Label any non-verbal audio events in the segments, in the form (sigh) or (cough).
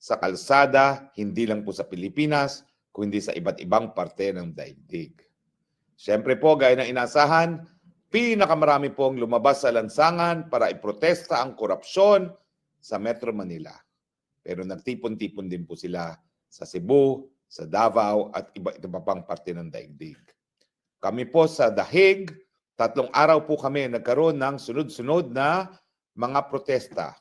sa kalsada, hindi lang po sa Pilipinas, kundi sa iba't ibang parte ng daigdig. Siyempre po, gaya ng inasahan, pinakamarami pong lumabas sa lansangan para iprotesta ang korupsyon sa Metro Manila. Pero nagtipon-tipon din po sila sa Cebu, sa Davao at iba iba pang parte ng daigdig. Kami po sa Dahig, tatlong araw po kami nagkaroon ng sunod-sunod na mga protesta.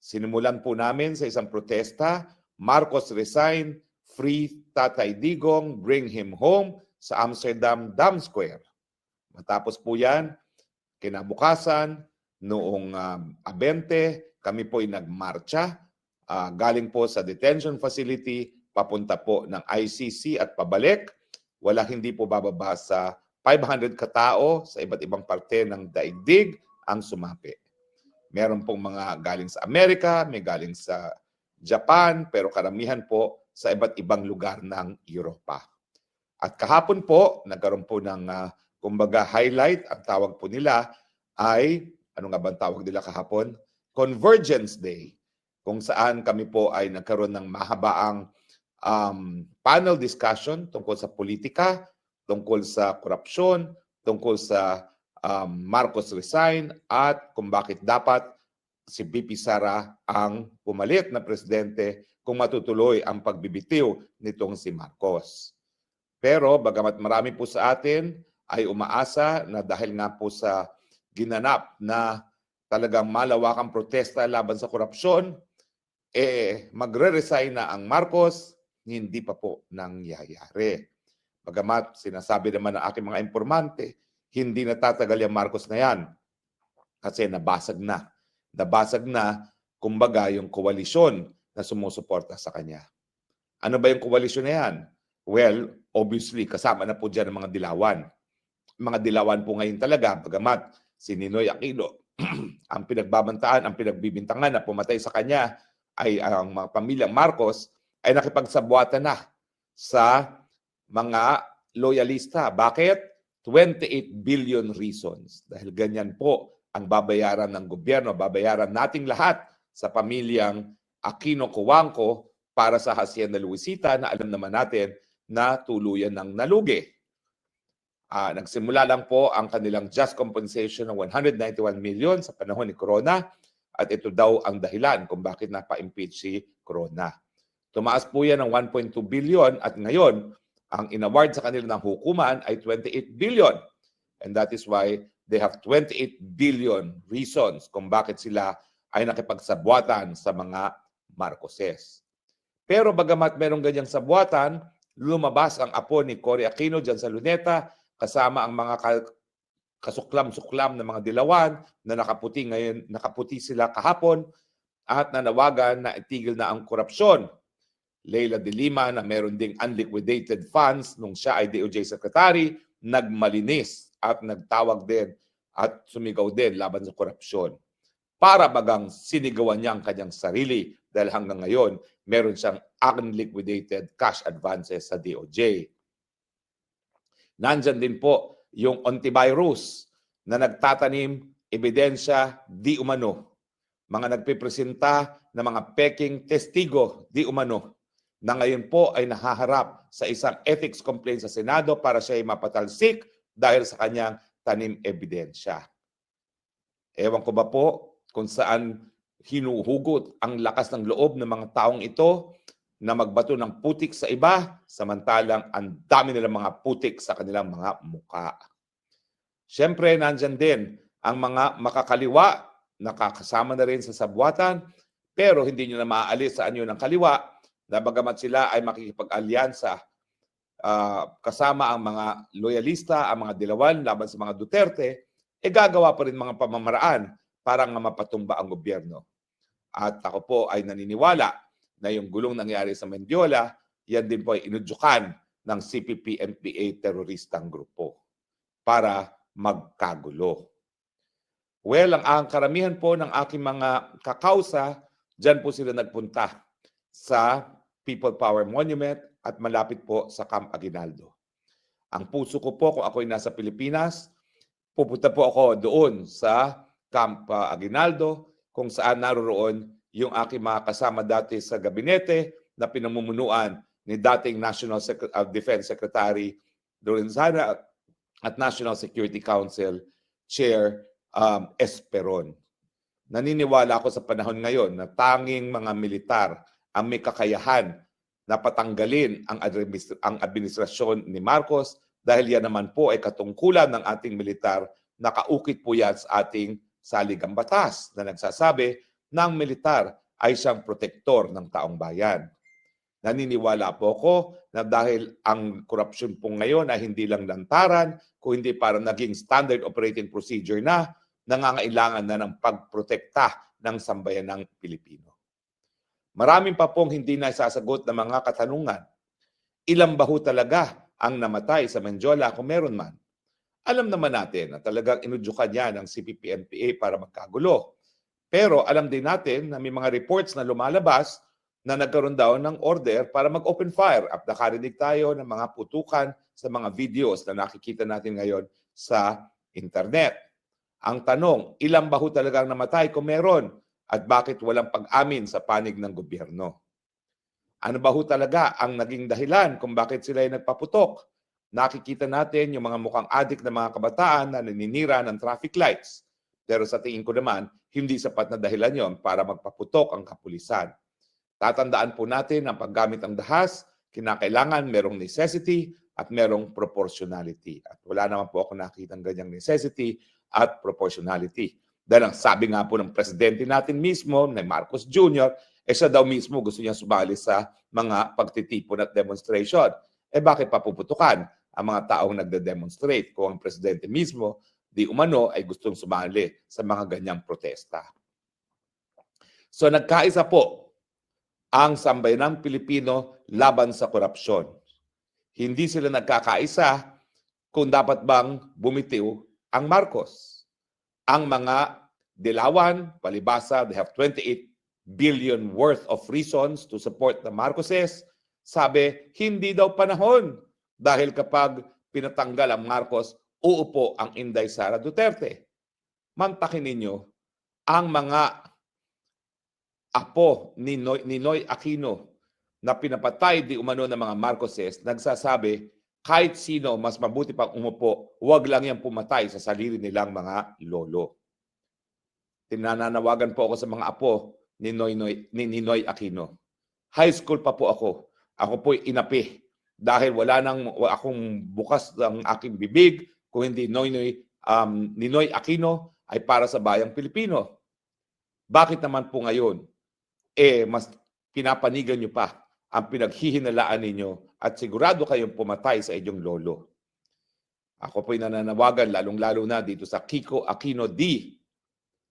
Sinimulan po namin sa isang protesta, Marcos resign, free Tatay Digong, bring him home sa Amsterdam Dam Square. Matapos po yan, kinabukasan, noong um, 20, kami po ay nagmarcha ah, galing po sa detention facility papunta po ng ICC at pabalik. Wala hindi po bababa sa 500 katao sa iba't ibang parte ng daigdig ang sumapi. Meron pong mga galing sa Amerika, may galing sa Japan, pero karamihan po sa iba't ibang lugar ng Europa. At kahapon po, nagkaroon po ng ah, kumbaga highlight, ang tawag po nila ay, ano nga ba tawag nila kahapon? Convergence Day, kung saan kami po ay nagkaroon ng mahabaang um, panel discussion tungkol sa politika, tungkol sa korupsyon, tungkol sa um, Marcos resign at kung bakit dapat si BP Sara ang pumalit na presidente kung matutuloy ang pagbibitiw nitong si Marcos. Pero bagamat marami po sa atin ay umaasa na dahil nga po sa ginanap na talagang malawakang protesta laban sa korupsyon, eh magre-resign na ang Marcos, hindi pa po nangyayari. Bagamat sinasabi naman ng aking mga informante, hindi natatagal yung Marcos na yan kasi nabasag na. Nabasag na, kumbaga, yung koalisyon na sumusuporta sa kanya. Ano ba yung koalisyon na yan? Well, obviously, kasama na po dyan ang mga dilawan. Mga dilawan po ngayon talaga, bagamat si Ninoy Aquino, (clears throat) ang pinagbabantaan, ang pinagbibintangan na pumatay sa kanya ay ang mga pamilyang Marcos ay nakipagsabuatan na sa mga loyalista. Bakit? 28 billion reasons. Dahil ganyan po ang babayaran ng gobyerno, babayaran nating lahat sa pamilyang Aquino Cuangco para sa Hacienda Luisita na alam naman natin na tuluyan ng nalugi. Ah, nagsimula lang po ang kanilang just compensation ng 191 million sa panahon ni Corona at ito daw ang dahilan kung bakit napa-impeach si Corona. Tumaas po yan ng 1.2 billion at ngayon ang inaward sa kanila ng hukuman ay 28 billion. And that is why they have 28 billion reasons kung bakit sila ay nakipagsabwatan sa mga Marcoses. Pero bagamat merong ganyang sabwatan, lumabas ang apo ni Cory Aquino dyan sa Luneta kasama ang mga ka- kasuklam-suklam ng mga dilawan na nakaputi ngayon, nakaputi sila kahapon at nanawagan na itigil na ang korupsyon. Leila de Lima na meron ding unliquidated funds nung siya ay DOJ Secretary, nagmalinis at nagtawag din at sumigaw din laban sa korupsyon. Para bagang sinigawan niya ang kanyang sarili dahil hanggang ngayon meron siyang unliquidated cash advances sa DOJ. Nandyan din po yung antivirus na nagtatanim ebidensya di umano. Mga nagpipresenta ng mga peking testigo di umano na ngayon po ay nahaharap sa isang ethics complaint sa Senado para siya ay mapatalsik dahil sa kanyang tanim ebidensya. Ewan ko ba po kung saan hinuhugot ang lakas ng loob ng mga taong ito na magbato ng putik sa iba, samantalang ang dami nilang mga putik sa kanilang mga muka. Siyempre, nandyan din ang mga makakaliwa, nakakasama na rin sa sabwatan, pero hindi nyo na maaalis sa anyo ng kaliwa na bagamat sila ay makikipag-alyansa ah, kasama ang mga loyalista, ang mga dilawan laban sa mga Duterte, e gagawa pa rin mga pamamaraan para nga mapatumba ang gobyerno. At ako po ay naniniwala na yung gulong nangyari sa Mendiola, yan din po ay inudyukan ng CPP-MPA teroristang grupo para magkagulo. Well, ang, ang karamihan po ng aking mga kakausa, dyan po sila nagpunta sa People Power Monument at malapit po sa Camp Aguinaldo. Ang puso ko po kung ako'y nasa Pilipinas, pupunta po ako doon sa Camp uh, Aguinaldo kung saan naroroon yung aking mga kasama dati sa gabinete na pinamumunuan ni dating National Sec- uh, Defense Secretary Lorenzana at National Security Council Chair um, Esperon. Naniniwala ako sa panahon ngayon na tanging mga militar ang may kakayahan na patanggalin ang, ang administrasyon ni Marcos dahil yan naman po ay katungkulan ng ating militar nakaukit po yan sa ating saligang batas na nagsasabi na ang militar ay siyang protektor ng taong bayan. Naniniwala po ako na dahil ang korupsyon po ngayon ay hindi lang lantaran, kung hindi parang naging standard operating procedure na, nangangailangan na ng pagprotekta ng sambayan ng Pilipino. Maraming pa pong hindi na sasagot na mga katanungan. Ilang baho talaga ang namatay sa Menjola kung meron man? Alam naman natin na talagang inudyukan niya ng CPP-NPA para magkagulo. Pero alam din natin na may mga reports na lumalabas na nagkaroon daw ng order para mag-open fire at nakarinig tayo ng mga putukan sa mga videos na nakikita natin ngayon sa internet. Ang tanong, ilang baho talagang namatay kung meron at bakit walang pag-amin sa panig ng gobyerno? Ano ba ho talaga ang naging dahilan kung bakit sila ay nagpaputok? Nakikita natin yung mga mukhang adik na mga kabataan na naninira ng traffic lights. Pero sa tingin ko naman, hindi sapat na dahilan yon para magpaputok ang kapulisan. Tatandaan po natin ang paggamit ng dahas, kinakailangan merong necessity at merong proportionality. At wala naman po ako nakita ng ganyang necessity at proportionality. Dahil ang sabi nga po ng presidente natin mismo, na Marcos Jr., eh siya daw mismo gusto niya sumali sa mga pagtitipon at demonstration. Eh bakit papuputukan ang mga taong nagde-demonstrate kung ang presidente mismo di umano ay gustong sumali sa mga ganyang protesta. So nagkaisa po ang sambayanang Pilipino laban sa korupsyon. Hindi sila nagkakaisa kung dapat bang bumitiw ang Marcos. Ang mga dilawan, palibasa, they have 28 billion worth of reasons to support the Marcoses. Sabi, hindi daw panahon dahil kapag pinatanggal ang Marcos, uupo ang Inday Sara Duterte. Mantakin ninyo ang mga apo ni Noy, ni Noy Aquino na pinapatay di umano ng mga Marcoses, nagsasabi, kahit sino mas mabuti pang umupo, huwag lang yan pumatay sa sarili nilang mga lolo. Tinananawagan po ako sa mga apo ni Noy, Noy, ni, ni Noy Aquino. High school pa po ako. Ako po'y inapi dahil wala nang akong bukas ang aking bibig kung hindi Noy Noy um, ni Noy Aquino ay para sa bayang Pilipino. Bakit naman po ngayon eh mas pinapanigan niyo pa ang pinaghihinalaan ninyo at sigurado kayong pumatay sa inyong lolo. Ako po'y nananawagan lalong-lalo na dito sa Kiko Aquino D.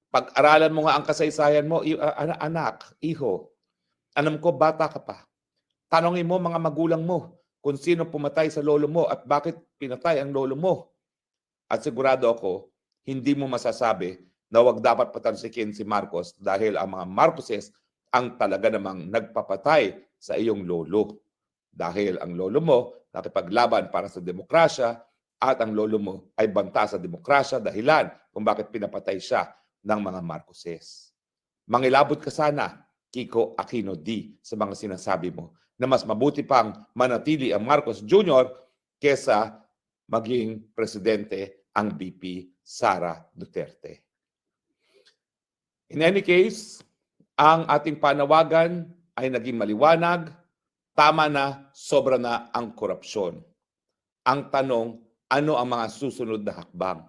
Pag-aralan mo nga ang kasaysayan mo, i- a- ana- anak, iho. Alam ko, bata ka pa. Tanongin mo mga magulang mo kung sino pumatay sa lolo mo at bakit pinatay ang lolo mo. At sigurado ako, hindi mo masasabi na wag dapat patansikin si Marcos dahil ang mga Marcoses ang talaga namang nagpapatay sa iyong lolo. Dahil ang lolo mo nakipaglaban para sa demokrasya at ang lolo mo ay banta sa demokrasya dahilan kung bakit pinapatay siya ng mga Marcoses. Mangilabot ka sana, Kiko Aquino D, sa mga sinasabi mo na mas mabuti pang manatili ang Marcos Jr. kesa maging presidente ang BP Sara Duterte. In any case, ang ating panawagan ay naging maliwanag, tama na, sobra na ang korupsyon. Ang tanong, ano ang mga susunod na hakbang?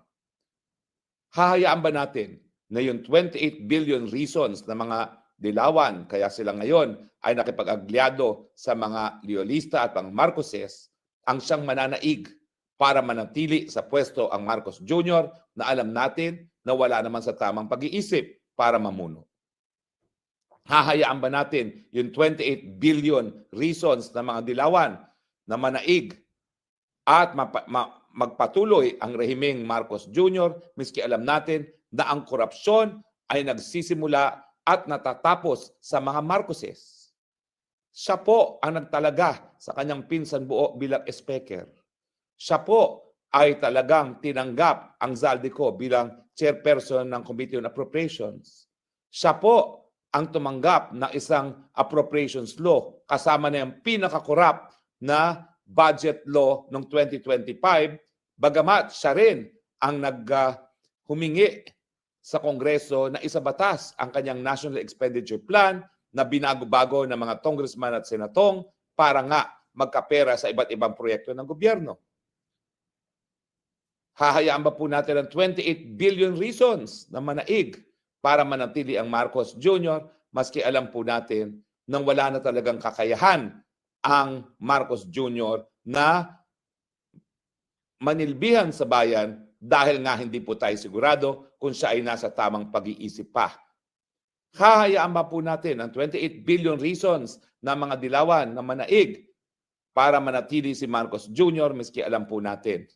Hahayaan ba natin na yung 28 billion reasons na mga dilawan, kaya sila ngayon ay nakipag-agliado sa mga Leolista at mga Marcoses, ang siyang mananaig para manatili sa pwesto ang Marcos Jr. na alam natin na wala naman sa tamang pag-iisip para mamuno. Hahayaan ba natin yung 28 billion reasons na mga dilawan na manaig at magpatuloy ang rehimeng Marcos Jr. miski alam natin na ang korupsyon ay nagsisimula at natatapos sa mga Marcoses. Siya po ang nagtalaga sa kanyang pinsan buo bilang speaker. Siya po ay talagang tinanggap ang Zaldico bilang chairperson ng Committee on Appropriations. Siya po ang tumanggap na isang appropriations law kasama na yung pinakakorap na budget law noong 2025 bagamat siya rin ang nag ah, humingi sa Kongreso na isabatas ang kanyang National Expenditure Plan na binago-bago ng mga congressman at senatong para nga magkapera sa iba't ibang proyekto ng gobyerno. Hahayaan ba po natin ang 28 billion reasons na manaig para manatili ang Marcos Jr. maski alam po natin nang wala na talagang kakayahan ang Marcos Jr. na manilbihan sa bayan dahil nga hindi po tayo sigurado kung siya ay nasa tamang pag-iisip pa. Hahayaan ba po natin ang 28 billion reasons na mga dilawan na manaig para manatili si Marcos Jr. miski alam po natin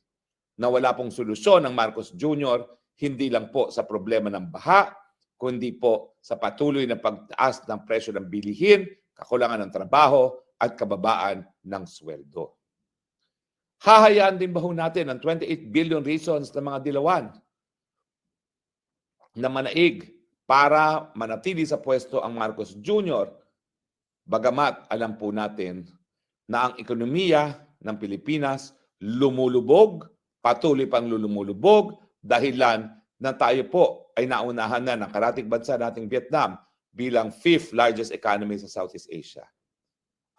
na wala pong solusyon ng Marcos Jr. hindi lang po sa problema ng baha, kundi po sa patuloy na pagtaas ng presyo ng bilihin, kakulangan ng trabaho, at kababaan ng sweldo. Hahayaan din ba ho natin ang 28 billion reasons ng mga dilawan na manaig para manatili sa pwesto ang Marcos Jr. Bagamat alam po natin na ang ekonomiya ng Pilipinas lumulubog, patuloy pang lumulubog dahilan na tayo po ay naunahan na ng karating bansa nating Vietnam bilang fifth largest economy sa Southeast Asia.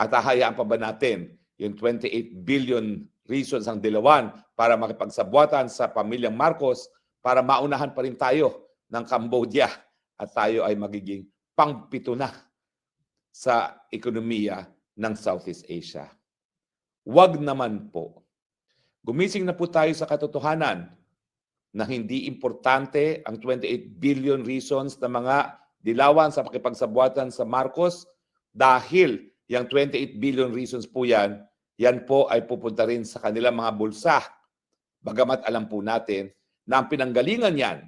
At hahayaan pa ba natin yung 28 billion reasons ang dilawan para makipagsabuatan sa pamilyang Marcos para maunahan pa rin tayo ng Cambodia at tayo ay magiging pangpito na sa ekonomiya ng Southeast Asia. Wag naman po. Gumising na po tayo sa katotohanan na hindi importante ang 28 billion reasons na mga dilawan sa pakipagsabuatan sa Marcos dahil yung 28 billion reasons po yan, yan po ay pupunta rin sa kanilang mga bulsa. Bagamat alam po natin na ang pinanggalingan yan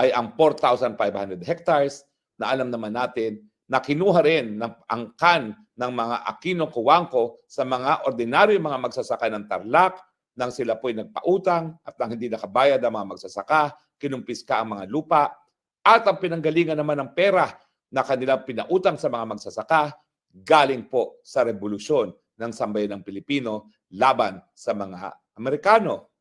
ay ang 4,500 hectares na alam naman natin na kinuha rin ng angkan ng mga Aquino Kuwangko sa mga ordinaryo mga magsasaka ng Tarlac nang sila po'y nagpautang at nang hindi nakabayad ang mga magsasaka, kinumpiska ang mga lupa at ang pinanggalingan naman ng pera na kanilang pinautang sa mga magsasaka galing po sa revolusyon ng sambayan ng Pilipino laban sa mga Amerikano.